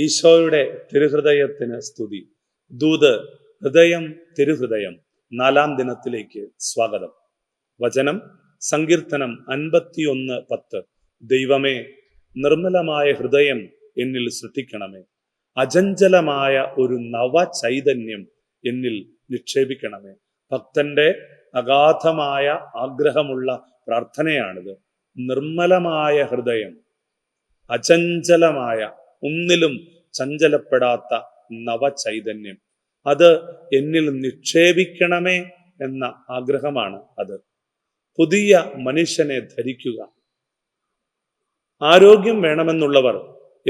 ഈശോയുടെ തിരുഹൃദയത്തിന് സ്തുതി. ദൂത് ഹൃദയം തിരുഹൃദയം. നാലാം ദിനത്തിലേക്ക് സ്വാഗതം. വചനം സങ്കീർത്തനം അൻപത്തിയൊന്ന് പത്ത്. ദൈവമേ നിർമ്മലമായ ഹൃദയം എന്നിൽ സൃഷ്ടിക്കണമേ. അചഞ്ചലമായ ഒരു നവ ചൈതന്യം എന്നിൽ നിക്ഷേപിക്കണമേ. ഭക്തന്റെ അഗാധമായ ആഗ്രഹമുള്ള പ്രാർത്ഥനയാണിത്. നിർമ്മലമായ ഹൃദയം അചഞ്ചലമായ ഒന്നിലും ചഞ്ചലപ്പെടാത്ത നവചൈതന്യം. അത് എന്നിൽ നിക്ഷേപിക്കണമേ എന്ന ആഗ്രഹമാണ് അത്. പുതിയ മനുഷ്യനെ ധരിക്കുക. ആരോഗ്യം വേണമെന്നുള്ളവർ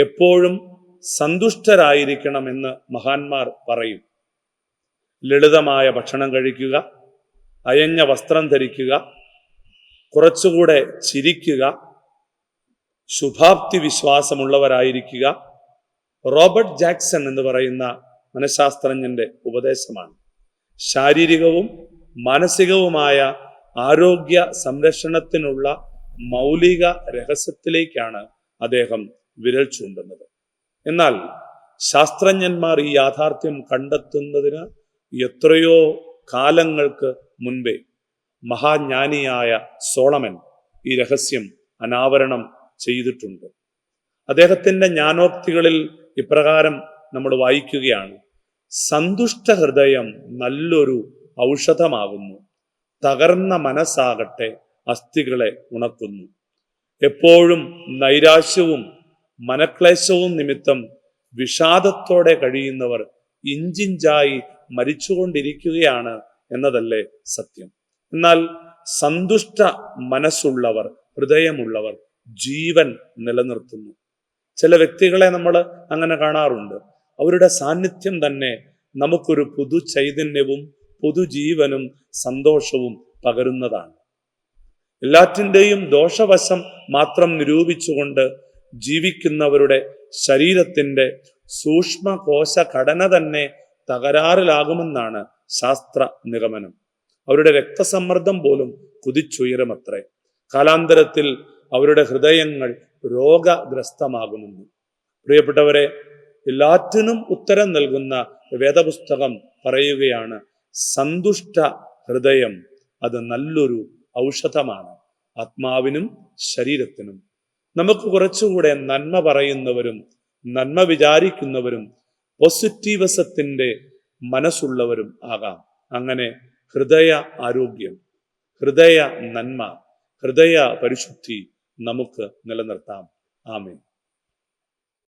എപ്പോഴും സന്തുഷ്ടരായിരിക്കണമെന്ന് മഹാന്മാർ പറയും. ലളിതമായ ഭക്ഷണം കഴിക്കുക അയഞ്ഞ വസ്ത്രം ധരിക്കുക കുറച്ചുകൂടെ ചിരിക്കുക ശുഭാപ്തി വിശ്വാസമുള്ളവരായിരിക്കുക. റോബർട്ട് ജാക്സൺ എന്ന് പറയുന്ന മനഃശാസ്ത്രജ്ഞന്റെ ഉപദേശമാണ്. ശാരീരികവും മാനസികവുമായ ആരോഗ്യ സംരക്ഷണത്തിനുള്ള മൗലിക രഹസ്യത്തിലേക്കാണ് അദ്ദേഹം വിരൽ ചൂണ്ടുന്നത്. എന്നാൽ ശാസ്ത്രജ്ഞന്മാർ ഈ യാഥാർത്ഥ്യം കണ്ടെത്തുന്നതിന് എത്രയോ കാലങ്ങൾക്ക് മുൻപേ മഹാജ്ഞാനിയായ സോളമൻ ഈ രഹസ്യം അനാവരണം ചെയ്തിട്ടുണ്ട്. അദ്ദേഹത്തിന്റെ ജ്ഞാനോക്തികളിൽ ഇപ്രകാരം നമ്മൾ വായിക്കുകയാണ്. സന്തുഷ്ട ഹൃദയം നല്ലൊരു ഔഷധമാകുന്നു. തകർന്ന മനസ്സാകട്ടെ അസ്ഥികളെ ഉണക്കുന്നു. എപ്പോഴും നൈരാശ്യവും മനക്ലേശവും നിമിത്തം വിഷാദത്തോടെ കഴിയുന്നവർ ഇഞ്ചിഞ്ചായി മരിച്ചുകൊണ്ടിരിക്കുകയാണ് എന്നതല്ലേ സത്യം. എന്നാൽ സന്തുഷ്ട മനസ്സുള്ളവർ ഹൃദയമുള്ളവർ ജീവൻ നിലനിർത്തുന്നു. ചില വ്യക്തികളെ നമ്മൾ അങ്ങനെ കാണാറുണ്ട്. അവരുടെ സാന്നിധ്യം തന്നെ നമുക്കൊരു പുതു ചൈതന്യവും പുതുജീവനും സന്തോഷവും പകരുന്നതാണ്. എല്ലാറ്റിന്റെയും ദോഷവശം മാത്രം നിരൂപിച്ചുകൊണ്ട് ജീവിക്കുന്നവരുടെ ശരീരത്തിന്റെ സൂക്ഷ്മകോശ ഘടന തന്നെ തകരാറിലാകുമെന്നാണ് ശാസ്ത്ര നിഗമനം. അവരുടെ രക്തസമ്മർദ്ദം പോലും കുതിച്ചുയരമത്രേ. കാലാന്തരത്തിൽ അവരുടെ ഹൃദയങ്ങൾ രോഗഗ്രസ്തമാകുമെന്ന്. പ്രിയപ്പെട്ടവരെ എല്ലാറ്റിനും ഉത്തരം നൽകുന്ന വേദപുസ്തകം പറയുകയാണ് സന്തുഷ്ട ഹൃദയം അത് നല്ലൊരു ഔഷധമാണ് ആത്മാവിനും ശരീരത്തിനും. നമുക്ക് കുറച്ചുകൂടെ നന്മ പറയുന്നവരും നന്മ വിചാരിക്കുന്നവരും പോസിറ്റീവസത്തിന്റെ മനസ്സുള്ളവരും ആകാം. അങ്ങനെ ഹൃദയ ആരോഗ്യം ഹൃദയ നന്മ ഹൃദയ പരിശുദ്ധി നമുക്ക് നിലനിർത്താം. ആമേൻ.